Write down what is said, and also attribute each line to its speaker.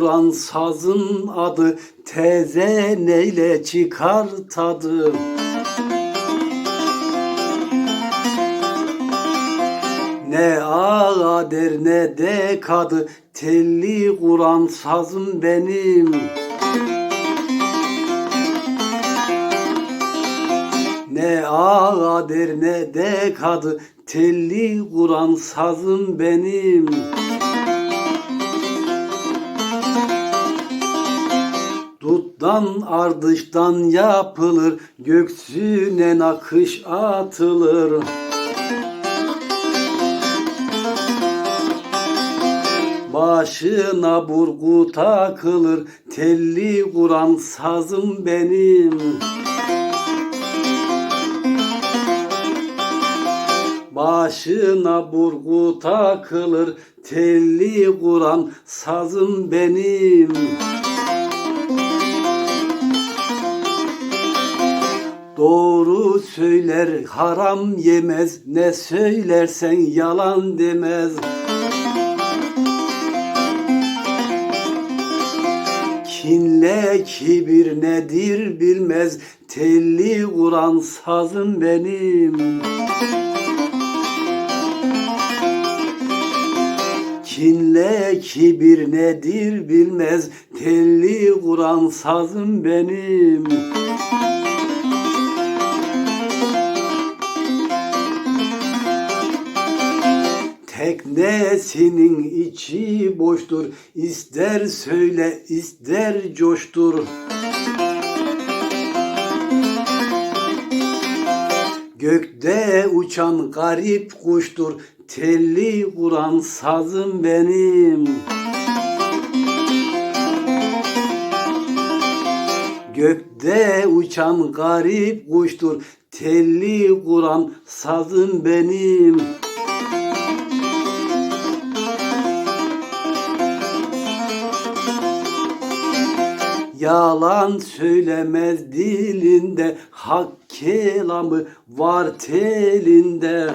Speaker 1: Kuran sazın adı Teze neyle çıkar tadı Ne ağa der ne de kadı Telli Kur'an sazım benim. Ne ağa der ne de kadı Telli Kur'an sazım benim Duttan ardıştan yapılır Göksüne nakış atılır. Başına burgu takılır Telli Kur'an sazım benim. Başına burgu takılır Telli Kur'an sazım benim söyler haram yemez. Ne söylersen yalan demez. Kinle kibir nedir bilmez. Telli Kur'an sazım benim. Kinle kibir nedir bilmez. Telli Kur'an sazım benim Teknesinin içi boştur. İster söyle ister coştur. Gökte uçan garip kuştur. Telli Kur'an sazım benim. Gökte uçan garip kuştur. Telli Kur'an sazım benim Yalan söylemez dilinde Hak kelamı var telinde